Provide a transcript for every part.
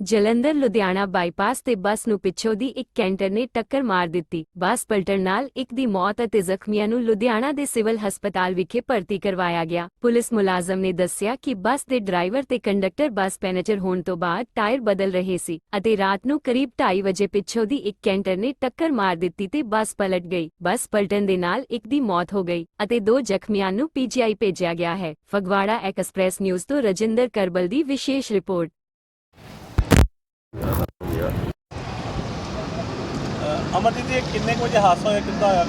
Jalandhar, Ludhiana bypass ਤੇ ਬੱਸ ਨੂੰ ਪਿੱਛੋਂ ਦੀ ਇੱਕ ਕੈਂਟਰ ਨੇ ਟੱਕਰ ਮਾਰ ਦਿੱਤੀ। ਬੱਸ ਪਲਟਣ ਨਾਲ ਇੱਕ ਦੀ ਮੌਤ ਅਤੇ ਜ਼ਖਮੀਆਂ ਨੂੰ ਲੁਧਿਆਣਾ ਦੇ ਸਿਵਲ ਹਸਪਤਾਲ ਵਿਖੇ ਭਰਤੀ ਕਰਵਾਇਆ ਗਿਆ। ਪੁਲਿਸ ਮੁਲਾਜ਼ਮ ਨੇ ਦੱਸਿਆ ਕਿ ਬੱਸ ਦੇ ਡਰਾਈਵਰ ਤੇ ਕੰਡਕਟਰ ਬੱਸ ਪੈਨਚਰ ਹੋਣ ਤੋਂ ਬਾਅਦ ਟਾਇਰ ਬਦਲ ਰਹੇ ਸੀ ਅਤੇ ਰਾਤ ਨੂੰ ਕਰੀਬ 2:30 ਵਜੇ ਪਿੱਛੋਂ ਦੀ ਇੱਕ ਕੈਂਟਰ ਨੇ ਟੱਕਰ ਮਾਰ ਦਿੱਤੀ ਤੇ ਬੱਸ ਪਲਟ ਗਈ। ਬੱਸ ਪਲਟਣ ਦੇ ਨਾਲ ਇੱਕ ਦੀ ਮੌਤ ਹੋ ਗਈ ਅਤੇ ਦੋ ਜ਼ਖਮੀਆਂ ਨੂੰ ਪੀਜੀਆਈ ਭੇਜਿਆ ਗਿਆ ਹੈ। ਫਗਵਾੜਾ ਐਕਸਪ੍ਰੈਸ ਨਿਊਜ਼ ਤੋਂ ਰਜਿੰਦਰ ਕਰਬਲ ਦੀ ਵਿਸ਼ੇਸ਼ ਰਿਪੋਰਟ। ਅਮਰਜੀਤ ਜੀ, ਇਹ ਕਿੰਨੇ ਕੁ ਵਜੇ ਹਾਦਸਾ ਹੋਇਆ? ਕਿੱਦਾਂ ਹੋਇਆ?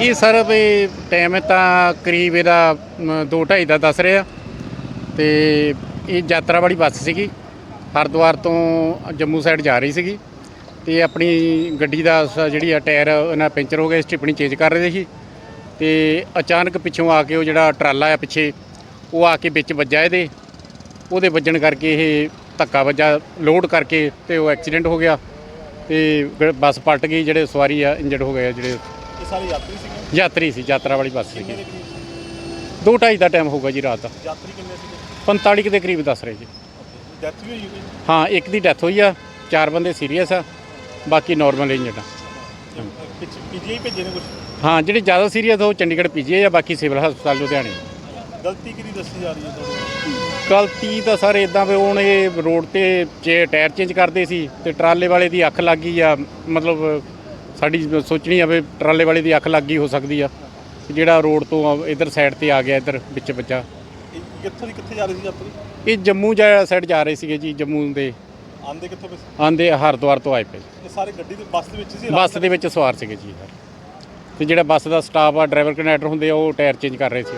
ਇਹ ਸਰ ਵੀ ਟਾਈਮ ਤਾਂ ਕਰੀਬ ਇਹਦਾ 2:30 ਦਾ ਦੱਸ ਰਿਹਾ। ਤੇ ਇਹ ਯਾਤਰਾ ਵਾਲੀ ਬੱਸ ਸੀਗੀ। ਹਰਿਦੁਆਰ ਤੋਂ ਜੰਮੂ ਸਾਈਡ ਜਾ ਰਹੀ ਸੀਗੀ। ਤੇ ਆਪਣੀ ਗੱਡੀ ਦਾ ਜਿਹੜੀ ਆ ਟਾਇਰ, ਇਹਨਾਂ ਪੈਂਚਰ ਹੋ ਗਿਆ ਸਟਿਪਣੀ ਚੇਂਜ ਕਰ ਰਹੇ ਸੀ। ਤੇ ਅਚਾਨਕ ਪਿੱਛੋਂ ਆ ਕੇ ਉਹ ਜਿਹੜਾ ਟਰਾਲਾ ਆ ਪਿੱਛੇ, ਉਹ ਆ ਕੇ ਵਿੱਚ ਵੱਜਾ ਇਹਦੇ। ਉਹਦੇ ਵੱਜਣ ਕਰਕੇ ਇਹ ਧੱਕਾ ਵੱਜਾ ਲੋਡ ਕਰਕੇ ਤੇ ਉਹ ਐਕਸੀਡੈਂਟ ਹੋ ਗਿਆ ਤੇ ਬੱਸ ਪਲਟ ਗਈ ਜਿਹੜੇ ਸਵਾਰੀ ਆ ਇੰਜਰਡ ਹੋ ਗਏ ਆ ਜਿਹੜੇ। ਇਹ ਸਾਰੇ ਯਾਤਰੀ ਸੀਗੇ? ਯਾਤਰੀ ਸੀ ਯਾਤਰਾ ਵਾਲੀ ਬੱਸ ਕਿੰਨੇ ਸੀਗੀ। ਦੇ ਕਰੀਬ ਦੋ ਢਾਈ ਦਾ ਟਾਈਮ ਹੋਊਗਾ ਜੀ ਰਾਤ ਦਾ। ਯਾਤਰੀ ਕਿੰਨੇ ਸੀਗੇ? 45 ਕੁ ਦੇ ਕਰੀਬ ਦੱਸ ਰਹੇ ਜੀ। ਡੈਥ ਵੀ ਹੋਈ ਹੋਈ? ਹਾਂ ਇੱਕ ਦੀ ਡੈਥ ਹੋਈ ਆ ਚਾਰ ਬੰਦੇ ਸੀਰੀਅਸ ਆ ਬਾਕੀ ਨਾਰਮਲ ਇੰਜਰਡ ਆ। ਪਿੱਛੇ ਪੀਜੀਆਈ ਭੇਜੇ ਨੇ ਕੁਝ ਹਾਂ ਜਿਹੜੇ ਜ਼ਿਆਦਾ ਸੀਰੀਅਸ ਉਹ ਚੰਡੀਗੜ੍ਹ ਪੀਜੀਏ ਆ ਬਾਕੀ ਸਿਵਲ ਹਸਪਤਾਲ ਲੁਧਿਆਣੇ। ਗਲਤੀ ਕਿਹਦੀ ਦੱਸੀ ਜਾ ਰਹੀ ਹੈ ਤੁਹਾਡੀ? ਗਲਤੀ ਤਾਂ ਸਰ ਇਦਾਂ ਵੀ ਹੁਣ ਇਹ ਰੋਡ ਤੇ ਜੇ ਟਾਇਰ ਚੇਂਜ ਕਰਦੇ ਸੀ ਤੇ ਟਰਾਲੇ ਵਾਲੇ ਦੀ ਅੱਖ ਲੱਗ ਗਈ ਆ ਮਤਲਬ ਸਾਡੀ ਸੋਚਣੀ ਆ ਵੀ ਟਰਾਲੇ ਵਾਲੇ ਦੀ ਅੱਖ ਲੱਗ ਗਈ ਹੋ ਸਕਦੀ ਆ। ਜਿਹੜਾ ਰੋਡ ਤੋਂ ਇਧਰ ਸਾਈਡ ਤੇ ਆ ਗਿਆ ਇਧਰ ਵਿੱਚ ਇਹ ਕਿੱਥੋਂ ਦੀ ਕਿੱਥੇ ਜਾ ਰਹੀ ਸੀ ਯਾਤਰੀ ਇਹ ਜੰਮੂ ਜਾ ਸਾਈਡ ਜਾ ਰਹੇ ਸੀਗੇ ਜੀ ਜੰਮੂ ਦੇ। ਆਂਦੇ ਕਿੱਥੋਂ ਪਏ? ਆਂਦੇ ਹਰਿਦੁਆਰ ਤੋਂ ਆਏ ਪਏ ਸਾਰੇ ਗੱਡੀ ਦੇ ਬੱਸ ਦੇ ਵਿੱਚ ਸੀ? ਬੱਸ ਦੇ ਵਿੱਚ ਸਵਾਰ ਸੀਗੇ ਜੀ। ਤੇ ਜਿਹੜਾ ਬੱਸ ਦਾ ਸਟਾਫ ਆ ਡਰਾਈਵਰ ਕੰਡਕਟਰ ਹੁੰਦੇ ਆ ਉਹ ਟਾਇਰ ਚੇਂਜ ਕਰ ਰਹੇ ਸੀ।